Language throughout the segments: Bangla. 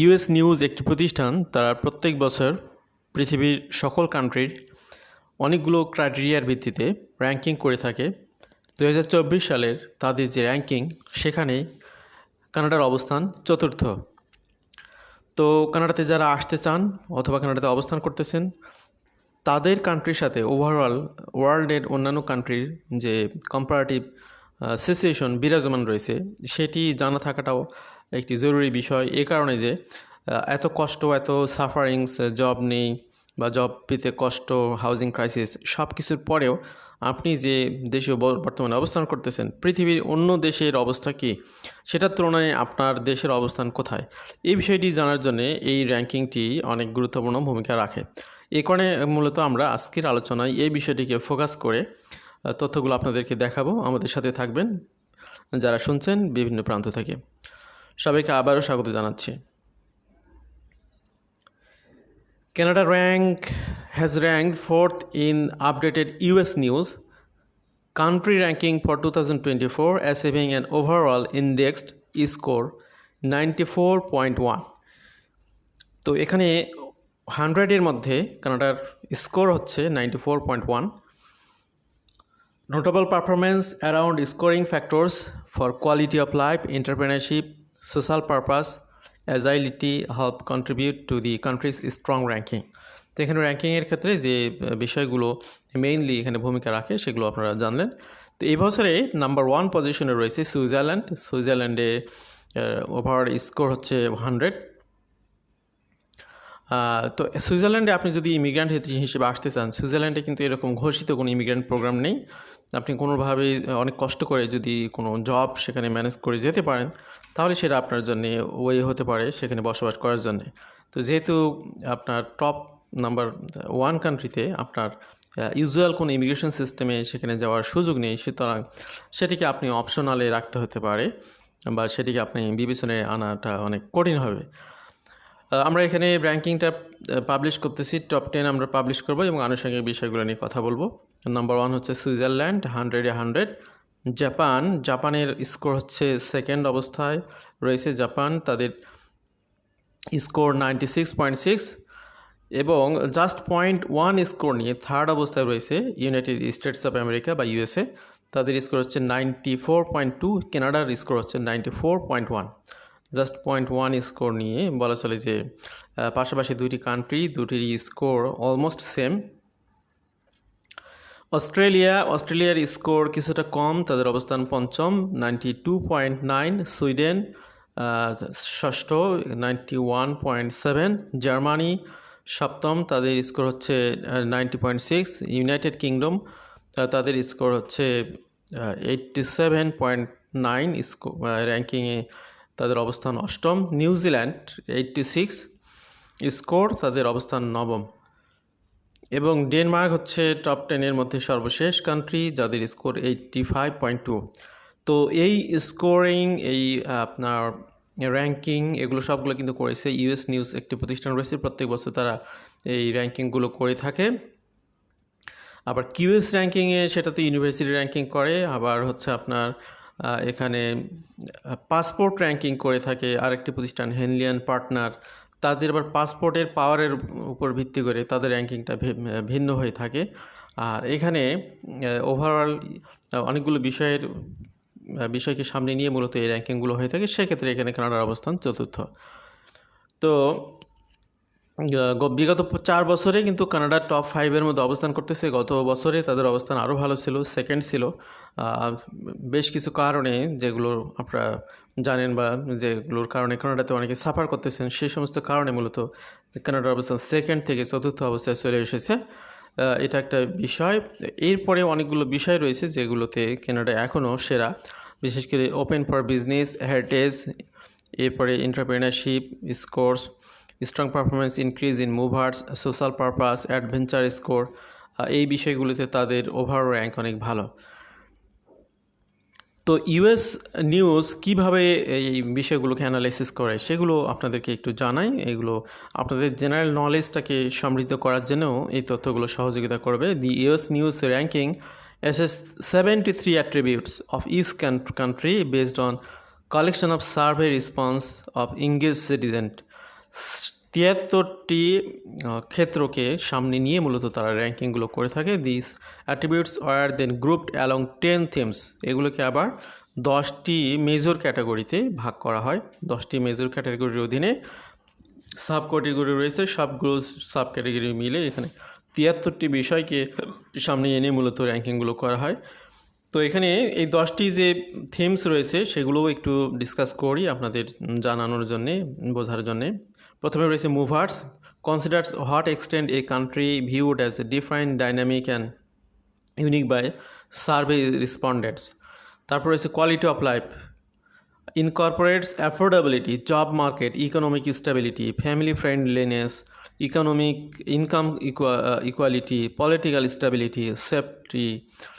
ইউএস নিউজ একটি প্রতিষ্ঠান, তারা প্রত্যেক বছর পৃথিবীর সকল কান্ট্রির অনেকগুলো ক্রাইটেরিয়ার ভিত্তিতে র্যাঙ্কিং করে থাকে। দু হাজার চব্বিশ সালের তাদের যে র্যাঙ্কিং সেখানে কানাডার অবস্থান চতুর্থ। তো কানাডাতে যারা আসতে চান অথবা কানাডাতে অবস্থান করতেছেন, তাদের কান্ট্রির সাথে ওভারঅল ওয়ার্ল্ডের অন্যান্য কান্ট্রির যে কম্পারেটিভ সিচুয়েশন বিরাজমান রয়েছে, সেটি জানা থাকাটাও একটি জরুরি বিষয় এ কারণে যে এত কষ্ট, এত সাফারিংস জব নেই বা জব পেতে কষ্ট হাউজিং ক্রাইসিস সব কিছুর পরেও আপনি যে দেশে বর্তমানে অবস্থান করতেছেন, পৃথিবীর অন্য দেশের অবস্থা কী? সেটার তুলনায় আপনার দেশের অবস্থান কোথায়? এই বিষয়টি জানার জন্য এই র্যাঙ্কিংটি অনেক গুরুত্বপূর্ণ ভূমিকা রাখে। এই কারণে মূলত আমরা আজকের আলোচনায় এই বিষয়টিকে ফোকাস করে তথ্যগুলো আপনাদেরকে দেখাবো। আমাদের সাথে থাকবেন যারা শুনছেন বিভিন্ন প্রান্ত থেকে। সবাইকে আবারও স্বাগত জানাচ্ছি। Canada rank has rank fourth in updated US news country ranking for two thousand twenty four an overall indexed score ninety four point one তো এখানে হান্ড্রেডের মধ্যে কানাডার স্কোর হচ্ছে ninety four point one notable performance around scoring factors for quality of life entrepreneurship social purpose, agility help contribute to the country's strong ranking. তো এখানে র্যাঙ্কিংয়ের ক্ষেত্রে যে বিষয়গুলো মেইনলি এখানে ভূমিকা রাখে সেগুলো আপনারা জানলেন। তো এই বছরে নাম্বার ওয়ান পজিশনে রয়েছে সুইজারল্যান্ড। সুইজারল্যান্ডে ওভার স্কোর হচ্ছে হান্ড্রেড তো সুইজারল্যান্ডে আপনি যদি ইমিগ্রান্ট হিসেবে আসতে চান সুইজারল্যান্ডে কিন্তু এরকম ঘোষিত কোনো ইমিগ্রান্ট প্রোগ্রাম নেই। আপনি কোনোভাবেই অনেক কষ্ট করে যদি কোনো জব সেখানে ম্যানেজ করে যেতে পারেন তাহলে সেটা আপনার জন্য ওয়ে হতে পারে সেখানে বসবাস করার জন্য। তো যেহেতু আপনার টপ নাম্বার ওয়ান কান্ট্রিতে আপনার ইউজুয়াল কোনো ইমিগ্রেশন সিস্টেমে সেখানে যাওয়ার সুযোগ নেই, সুতরাং সেটিকে আপনি অপশনালে রাখতে হতে পারে বা সেটিকে আপনি বিবেচনায় আনাটা অনেক কঠিন হবে। আমরা এখানে র্যাঙ্কিংটা পাবলিশ করতেছি টপ টেন আমরা পাবলিশ করব এবং আনুষঙ্গিক বিষয়গুলো নিয়ে কথা বলব। নাম্বার ওয়ান হচ্ছে সুইজারল্যান্ড হান্ড্রেডে হান্ড্রেড জাপান, জাপানের স্কোর হচ্ছে সেকেন্ড অবস্থায় রয়েছে জাপান, তাদের score ninety six point six এবং জাস্ট পয়েন্ট ওয়ান স্কোর নিয়ে থার্ড অবস্থায় রয়েছে ইউনাইটেড স্টেটস অফ আমেরিকা বা ইউএসএ তাদের স্কোর হচ্ছে নাইনটি ফোর পয়েন্ট টু কেনাডার স্কোর হচ্ছে ninety four point one just point one score নিয়ে বলা চলে যে পাশাপাশি দুইটি কান্ট্রি দুটির স্কোর অলমোস্ট সেম অস্ট্রেলিয়া, অস্ট্রেলিয়ার স্কোর কিছুটা কম, তাদের অবস্থান পঞ্চম ninety two point nine Sweden ষষ্ঠ ninety one point seven Germany সপ্তম, তাদের স্কোর হচ্ছে ninety point six United Kingdom তাদের স্কোর হচ্ছে এইটটি সেভেন পয়েন্ট নাইন স্কো র্যাঙ্কিংয়ে তাদের অবস্থান অষ্টম নিউজিল্যান্ড এইটটি সিক্স স্কোর তাদের অবস্থান নবম। এবং ডেনমার্ক হচ্ছে টপ টেনের মধ্যে সর্বশেষ কান্ট্রি যাদের score eighty five point two তো এই স্কোরিং এই আপনার র্যাঙ্কিং এগুলো সবগুলো কিন্তু করেছে ইউএস নিউজ একটি প্রতিষ্ঠান রয়েছে। প্রত্যেক বছর তারা এই র্যাঙ্কিংগুলো করে থাকে। আবার কিউএস র্যাঙ্কিংয়ে সেটা তো ইউনিভার্সিটি র্যাঙ্কিং করে, আবার হচ্ছে আপনার এখানে পাসপোর্ট র্যাঙ্কিং করে থাকে আরেকটি প্রতিষ্ঠান হেনলিয়ান পার্টনার তাদের আবার পাসপোর্টের পাওয়ারের উপর ভিত্তি করে তাদের র্যাঙ্কিংটা ভিন্ন হয়ে থাকে। আর এখানে ওভারঅল অনেকগুলো বিষয়ের বিষয়কে সামনে নিয়ে মূলত এই র্যাঙ্কিংগুলো হয়ে থাকে। সেক্ষেত্রে এখানে কানাডার অবস্থান চতুর্থ। তো বিগত চার বছরে কিন্তু কানাডা টপ ফাইভের মধ্যে অবস্থান করতেছে। গত বছরে তাদের অবস্থান আরও ভালো ছিল, সেকেন্ড ছিল। বেশ কিছু কারণে যেগুলো আপনারা জানেন বা যেগুলোর কারণে কানাডাতে অনেকে সাফার করতেছেন সেই সমস্ত কারণে মূলত কানাডার অবস্থান সেকেন্ড থেকে চতুর্থ অবস্থায় চলে এসেছে। এটা একটা বিষয়। এরপরে অনেকগুলো বিষয় রয়েছে যেগুলোতে কানাডা এখনও সেরা। বিশেষ করে ওপেন ফর বিজনেস, হেরিটেজ, এরপরে entrepreneurship, scores strong performance increase in movers social purpose adventure score এই বিষয়গুলোতে তাদের ওভার র্যাঙ্ক অনেক ভালো। তো ইউএস নিউজ কীভাবে এই বিষয়গুলোকে অ্যানালাইসিস করে সেগুলো আপনাদেরকে একটু জানাই। এগুলো আপনাদের জেনারেল নলেজটাকে সমৃদ্ধ করার জন্যও এই তথ্যগুলো সহযোগিতা করবে। The US news ranking assesses 73 three attributes of coun- country based on collection of survey response of engaged citizens তিয়াত্তরটি ক্ষেত্রকে সামনে নিয়ে মূলত তারা র্যাঙ্কিংগুলো করে থাকে। This attributes were then grouped along ten themes এগুলোকে আবার দশটি মেজর ক্যাটাগরিতে ভাগ করা হয়। দশটি মেজর ক্যাটাগরির অধীনে সাব ক্যাটাগরি রয়েছে সবগুলো সাব ক্যাটাগরি মিলে এখানে তিয়াত্তরটি বিষয়কে সামনে এনে মূলত র্যাঙ্কিংগুলো করা হয়। তো এখানে এই দশটি যে থিমস রয়েছে সেগুলোও একটু ডিসকাস করি আপনাদের জানানোর জন্যে বোঝার জন্যে। প্রথমে রয়েছে movers considers what extent a country viewed as a different dynamic and unique by survey respondents তারপর রয়েছে quality of life incorporates affordability, job market economic stability, family income equa- uh, equality, political stability, safety,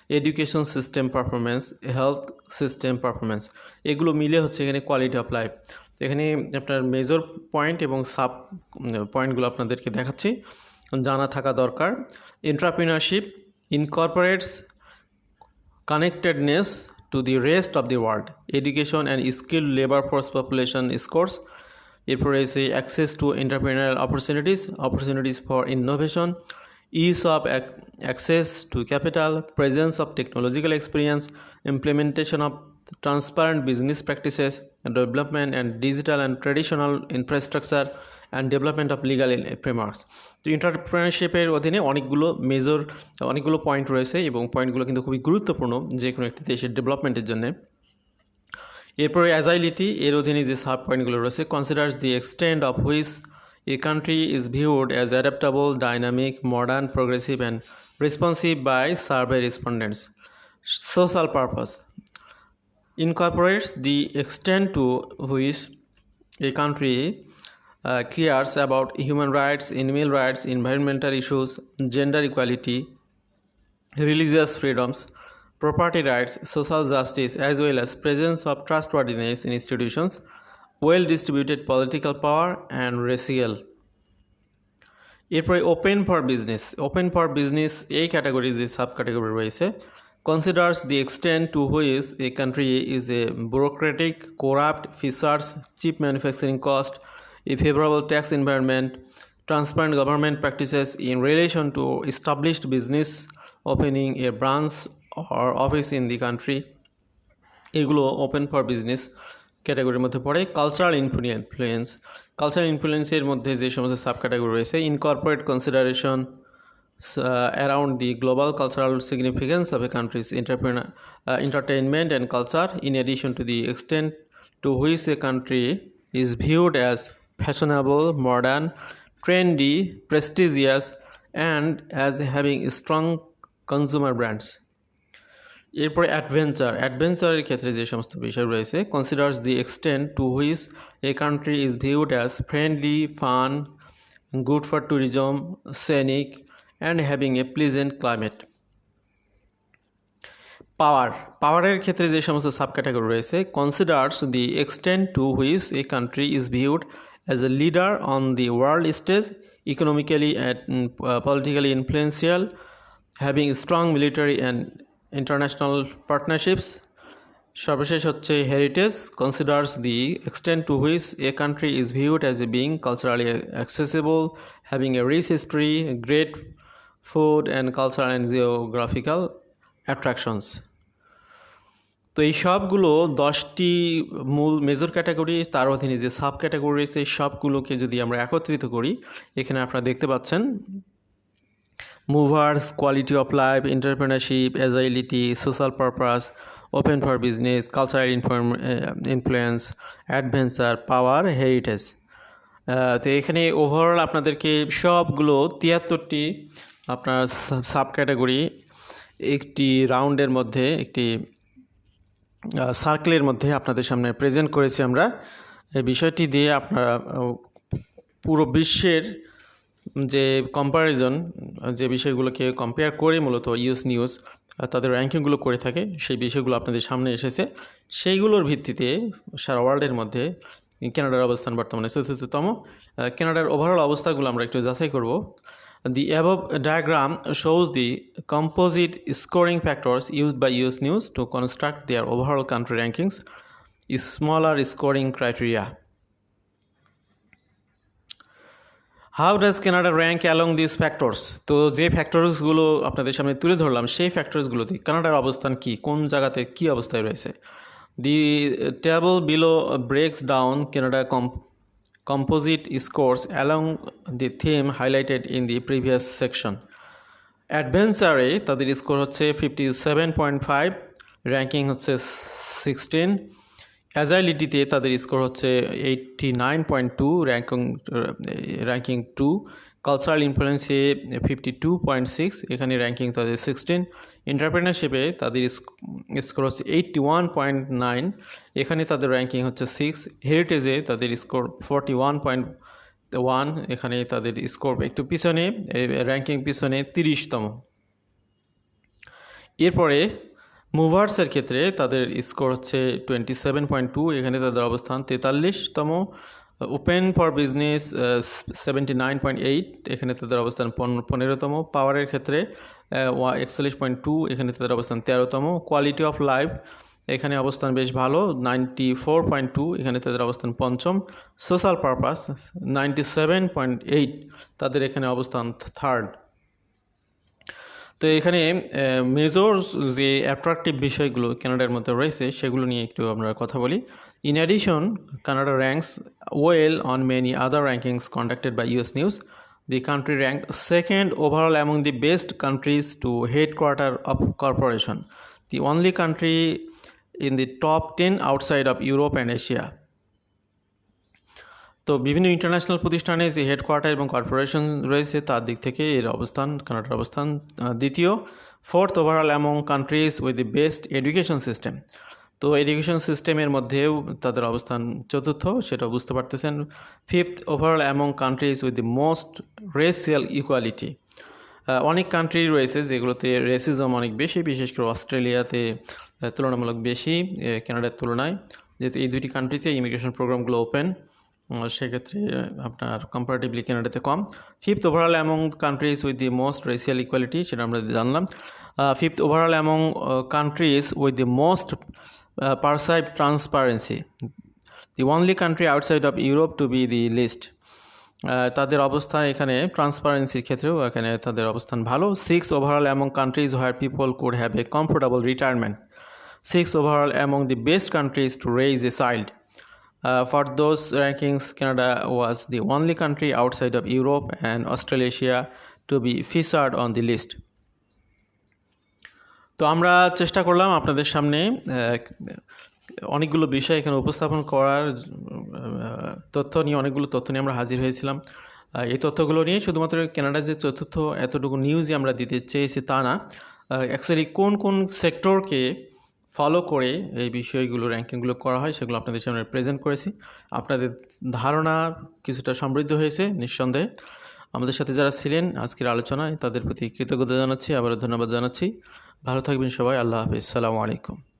education system performance health system performance এগুলো মিলে হচ্ছে এখানে কোয়ালিটি অফ লাইফ এখানে আপনার মেজর পয়েন্ট এবং সাব পয়েন্টগুলো আপনাদেরকে দেখাচ্ছি। জানা থাকা দরকার। Entrepreneurship incorporates connectedness to the rest of the world education and skill labour force population scores এরপরে এসে access to entrepreneur opportunities opportunities for innovation ease of access to capital presence of technological experience implementation of transparent business practices and development and digital and traditional infrastructure and development of legal frameworks তো ইন্টারপ্রেনারশিপের অধীনে অনেকগুলো মেজর অনেকগুলো পয়েন্ট রয়েছে এবং পয়েন্টগুলো কিন্তু খুবই গুরুত্বপূর্ণ যে কোনো একটি দেশের ডেভেলপমেন্টের জন্য। এরপরে অ্যাজাইলিটি এর অধীনে যে সাব পয়েন্টগুলো রয়েছে considers the extent of which a country is viewed as adaptable, dynamic, modern, progressive, and responsive by survey respondents. Social purpose incorporates the extent to which a country uh, cares about human rights, animal rights, environmental issues, gender equality, religious freedoms, property rights, social justice, as well as presence of trustworthiness in institutions well-distributed political power, and racial এরপরে open for business open for business এই ক্যাটাগরি যে সাব ক্যাটাগরি রয়েছে considers the extent to which a country is a bureaucratic, corrupt, features cheap manufacturing cost, a favorable tax environment, transparent government practices in relation to established business opening a branch or office in the country. এগুলো ওপেন ফর বিজনেস ক্যাটাগরির মধ্যে পড়ে কালচারাল ইনফ্লুয়েন্স কালচারাল ইনফ্লুয়েন্সের মধ্যে যে সমস্ত সাব ক্যাটাগরি রয়েছে incorporate consideration around the global cultural significance of a countries entrepreneur and culture in addition to the extent to which a country is viewed as fashionable modern trendy prestigious and as having strong consumer brands এরপরে অ্যাডভেঞ্চার অ্যাডভেঞ্চারের ক্ষেত্রে যে সমস্ত বিষয় রয়েছে considers the extent to which a country is viewed as friendly fun good for tourism scenic and having a pleasant climate power পাওয়ারের ক্ষেত্রে যে সমস্ত সাব ক্যাটাগরি রয়েছে considers the extent to which a country is viewed as a leader on the world stage economically and politically influential having strong military and international partnerships সর্বশেষ হচ্ছে heritage considers the extent to which a country is viewed as a being culturally accessible having a rich history great food and culture and geographical attractions তো এই সবগুলো দশটি মূল মেজর ক্যাটাগরি তার অধীনে যে সাব ক্যাটাগরি রয়েছে, সবগুলোকে যদি আমরা একত্রিত করি, এখানে আপনারা দেখতে পাচ্ছেন movers quality of life entrepreneurship agility social purpose open for business cultural inform influence adventure power heritage তো এখানে ওভারঅল আপনাদেরকে সবগুলো তিয়াত্তরটি আপনার সাব ক্যাটাগরি একটি রাউন্ডের মধ্যে, একটি সার্কেলের মধ্যে আপনাদের সামনে প্রেজেন্ট করেছি আমরা। এই বিষয়টি দিয়ে আপনারা পুরো বিশ্বের যে কম্প্যারিজন যে বিষয়গুলোকে কম্পেয়ার করে মূলত ইউস নিউজ তাদের র্যাঙ্কিংগুলো করে থাকে, সেই বিষয়গুলো আপনাদের সামনে এসেছে। সেইগুলোর ভিত্তিতে সারা ওয়ার্ল্ডের মধ্যে কানাডার অবস্থান বর্তমানে চতুর্থতম। কানাডার ওভারঅল অবস্থাগুলো আমরা একটু যাচাই করব। The above diagram shows the composite scoring factors used by US news to construct their overall country rankings smaller scoring criteria how does Canada rank along this factors তো যে ফ্যাক্টরসগুলো আপনাদের সামনে তুলে ধরলাম, সেই ফ্যাক্টরসগুলোতে কানাডার অবস্থান কি? কোন জায়গাতে কি অবস্থায় রয়েছে? The table below breaks down Canada com composite scores along the theme highlighted in the previous section অ্যাডভেঞ্চারে তাদের স্কোর হচ্ছে fifty seven point five ranking হচ্ছে সিক্সটিন অ্যাজাইলিটিতে তাদের স্কোর হচ্ছে eighty nine point two ranking ranking two cultural ইনফ্লুয়েন্সে fifty two point six এখানে র্যাঙ্কিং তাদের সিক্সটিন এন্টারপ্রেনারশিপে তাদের স্কোর হচ্ছে এইটটি ওয়ান পয়েন্ট নাইন এখানে তাদের র্যাঙ্কিং হচ্ছে সিক্স হেরিটেজে তাদের score forty one point one এখানে তাদের স্কোর একটু পিছনে র্যাঙ্কিং পিছনে তিরিশতম। এরপরে মুভার্সের ক্ষেত্রে তাদের স্কোর হচ্ছে টোয়েন্টি সেভেন পয়েন্ট টু এখানে তাদের অবস্থান তেতাল্লিশতম। Open for business seventy nine point eight এখানে তাদের অবস্থান পনেরোতম। পাওয়ারের ক্ষেত্রে একচল্লিশ পয়েন্ট টু এখানে তাদের অবস্থান তেরোতম। কোয়ালিটি অফ লাইফ, এখানে অবস্থান বেশ ভালো নাইনটি ফোর পয়েন্ট টু এখানে তাদের অবস্থান পঞ্চম। Social purpose ninety seven point eight তাদের এখানে অবস্থান থার্ড তো এখানে মেজর যে অ্যাট্রাকটিভ বিষয়গুলো কানাডার মধ্যে রয়েছে, সেগুলো নিয়ে একটু আমরা কথা বলি। In addition Canada ranks well on many other rankings conducted by US news the country rank second overall among the best countries to headquarter of corporation the only country in the top ten outside of Europe and Asia তো বিভিন্ন ইন্টারন্যাশনাল প্রতিষ্ঠানে যে হেডকোয়ার্টার এবং কর্পোরেশন রয়েছে, তার দিক থেকে এর অবস্থান, কানাডার অবস্থান দ্বিতীয়। Fourth overall among countries with the best education system তো এডুকেশন সিস্টেমের মধ্যেও তাদের অবস্থান চতুর্থ সেটা বুঝতে পারতেছেন। Fifth overall among countries with the most racial equality অনেক কান্ট্রি রয়েছে যেগুলোতে রেসিজম অনেক বেশি, বিশেষ করে অস্ট্রেলিয়াতে তুলনামূলক বেশি কানাডার তুলনায়। যেহেতু এই দুটি কান্ট্রিতে ইমিগ্রেশন প্রোগ্রামগুলো ওপেন সেক্ষেত্রে আপনার কম্পারেটিভলি কানাডাতে কম। Fifth overall among countries with the most racial equality সেটা আমরা জানলাম। Fifth overall among countries with the most perceive transparency the only country outside of Europe to be the list তাদের অবস্থান এখানে ট্রান্সপারেন্সির ক্ষেত্রেও এখানে তাদের অবস্থান ভালো। Six overall among countries where people could have a comfortable retirement six overall among the best countries to raise a child for those rankings, Canada was the only country outside of Europe and Australasia to be featured on the list. তো আমরা চেষ্টা করলাম আপনাদের সামনে অনেকগুলো বিষয় এখানে উপস্থাপন করার তথ্য নিয়ে অনেকগুলো তথ্য নিয়ে আমরা হাজির হয়েছিলাম এই তথ্যগুলো নিয়ে শুধুমাত্র কেনাডার যে তথ্য এতটুকু নিউজই আমরা দিতে চেয়েছি তা না অ্যাকচুয়ালি কোন কোন সেক্টরকে ফলো করে এই বিষয়গুলো র্যাঙ্কিংগুলো করা হয়, সেগুলো আপনাদের সামনে প্রেজেন্ট করেছি। আপনাদের ধারণা কিছুটা সমৃদ্ধ হয়েছে, নিঃসন্দেহে। আমাদের সাথে যারা ছিলেন, আজকের আলোচনায় তাদের প্রতি কৃতজ্ঞতা জানাচ্ছি, আবারও ধন্যবাদ জানাচ্ছি। ভালো থাকবেন সবাই, আল্লাহ হাফিজ। সালামু আলাইকুম।